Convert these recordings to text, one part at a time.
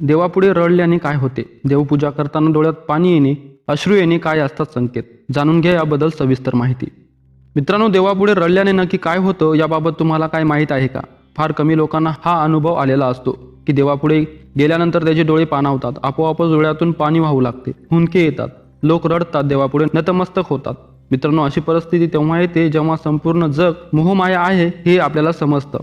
देवापुढे रडल्याने काय होते? देवपूजा करताना डोळ्यात पाणी येणे अश्रू येणे काय असतात संकेत. जाणून घ्या याबद्दल सविस्तर माहिती. मित्रांनो देवापुढे रडल्याने नक्की काय होतं याबाबत तुम्हाला काय माहीत आहे का? फार कमी लोकांना हा अनुभव आलेला असतो की देवापुढे गेल्यानंतर त्याचे डोळे पाणावतात आपोआपच डोळ्यातून पाणी वाहू लागते हुंदके येतात. लोक रडतात देवापुढे नतमस्तक होतात. मित्रांनो अशी परिस्थिती तेव्हा येते जेव्हा संपूर्ण जग मोहमाया आहे हे आपल्याला समजतं.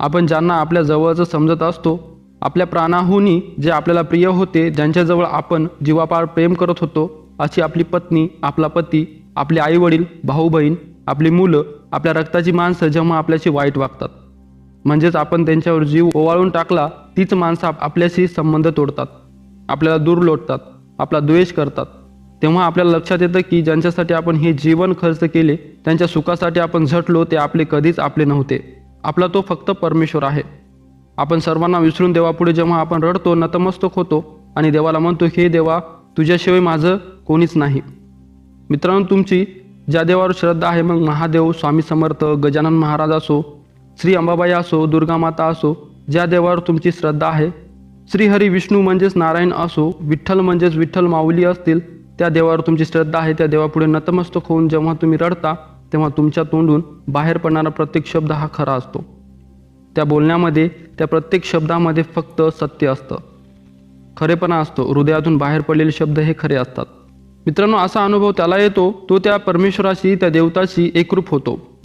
आपण ज्यांना आपल्या जवळचं समजत असतो आपल्या प्राणाहुनी जे आपल्याला प्रिय होते ज्यांच्याजवळ आपण जीवापार प्रेम करत होतो अशी आपली पत्नी आपला पती आपले आईवडील भाऊ बहीण आपली मुलं आपल्या रक्ताची माणसं जेव्हा आपल्याशी वाईट वागतात. म्हणजेच आपण त्यांच्यावर जीव ओवाळून टाकला तीच माणसं आपल्याशी संबंध तोडतात. आपल्याला दूर लोटतात आपला द्वेष करतात. तेव्हा आपल्याला लक्षात येतं की ज्यांच्यासाठी आपण हे जीवन खर्च केले त्यांच्या सुखासाठी आपण झटलो ते आपले कधीच आपले नव्हते. आपला तो फक्त परमेश्वर आहे. आपण सर्वांना विसरून देवापुढे जेव्हा आपण रडतो नतमस्तक होतो आणि देवाला म्हणतो हे देवा तुझ्याशिवाय माझं कोणीच नाही. मित्रांनो तुमची ज्या देवावर श्रद्धा आहे मग महादेव स्वामी समर्थ गजानन महाराज असो श्री अंबाबाई असो दुर्गा माता असो ज्या देवावर तुमची श्रद्धा आहे श्रीहरी विष्णू म्हणजेच नारायण असो विठ्ठल म्हणजेच विठ्ठल माऊली असतील त्या देवावर तुमची श्रद्धा आहे त्या देवापुढे नतमस्तक होऊन जेव्हा तुम्ही रडता तेव्हा तुमच्या तोंडून बाहेर पडणारा प्रत्येक शब्द हा खरा असतो. त्या बोलण्यामध्ये त्या प्रत्येक शब्दामध्ये फक्त सत्य असतं. खरेपणा असतो. हृदयातून बाहेर पडलेले शब्द हे खरे असतात. मित्रांनो असा अनुभव त्याला येतो तो त्या परमेश्वराशी त्या देवताशी एकरूप होतो.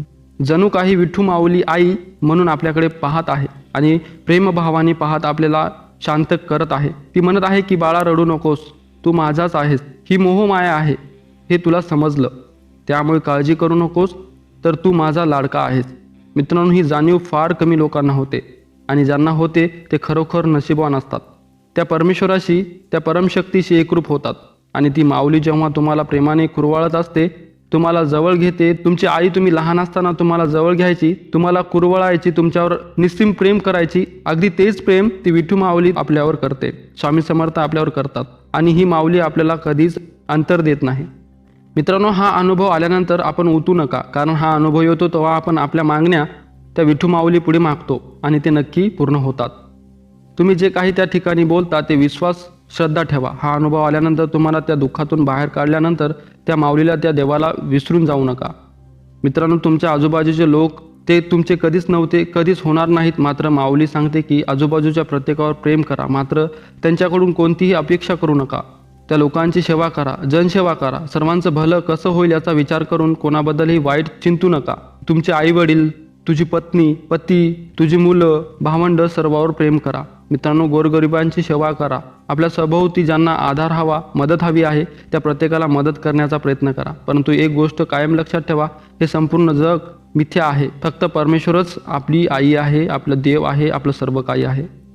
जणू काही विठ्ठू माऊली आई म्हणून आपल्याकडे पाहत आहे आणि प्रेमभावाने पाहत आपल्याला शांत करत आहे. ती म्हणत आहे की बाळा रडू नकोस. तू माझाच आहेस. ही मोहमाया आहे. हे तुला समजलं. त्यामुळे काळजी करू नकोस. तर तू माझा लाडका आहेस. मित्रांनो ही जाणीव फार कमी लोकांना होते आणि ज्यांना होते ते खरोखर नशीबवान असतात. त्या परमेश्वराशी त्या परमशक्तीशी एकरूप होतात आणि ती माऊली जेव्हा तुम्हाला प्रेमाने कुरवाळत असते तुम्हाला जवळ घेते तुमची आई तुम्ही लहान असताना तुम्हाला जवळ घ्यायची तुम्हाला कुरवळायची तुमच्यावर निस्सीम प्रेम करायची अगदी तेच प्रेम ती विठू माऊली आपल्यावर करते. स्वामी समर्थ आपल्यावर करतात आणि ही माऊली आपल्याला कधीच अंतर देत नाही. मित्रांनो हा अनुभव आल्यानंतर आपण उतू नका कारण हा अनुभव येतो तेव्हा आपण आपल्या मागण्या त्या विठू माऊली पुढे मागतो आणि ते नक्की पूर्ण होतात. तुम्ही जे काही त्या ठिकाणी बोलता ते विश्वास श्रद्धा ठेवा. हा अनुभव आल्यानंतर तुम्हाला त्या दुःखातून बाहेर काढल्यानंतर त्या माऊलीला त्या देवाला विसरून जाऊ नका. मित्रांनो तुमच्या आजूबाजूचे लोक ते तुमचे कधीच नव्हते कधीच होणार नाहीत. मात्र माऊली सांगते की आजूबाजूच्या प्रत्येकावर प्रेम करा. मात्र त्यांच्याकडून कोणतीही अपेक्षा करू नका. त्या लोकांची सेवा करा जनसेवा करा. सर्वांचं भलं कसं होईल याचा विचार करून कोणाबद्दलही वाईट चिंतू नका. तुमचे आई वडील तुझी पत्नी पती तुझी मुलं भावंड सर्वावर प्रेम करा. मित्रांनो गोरगरिबांची सेवा करा. आपल्या सभोवती ज्यांना आधार हवा मदत हवी आहे त्या प्रत्येकाला मदत करण्याचा प्रयत्न करा. परंतु एक गोष्ट कायम लक्षात ठेवा हे संपूर्ण जग मिथ्या आहे. फक्त परमेश्वरच आपली आई आहे आपलं देव आहे आपलं सर्व काही आहे.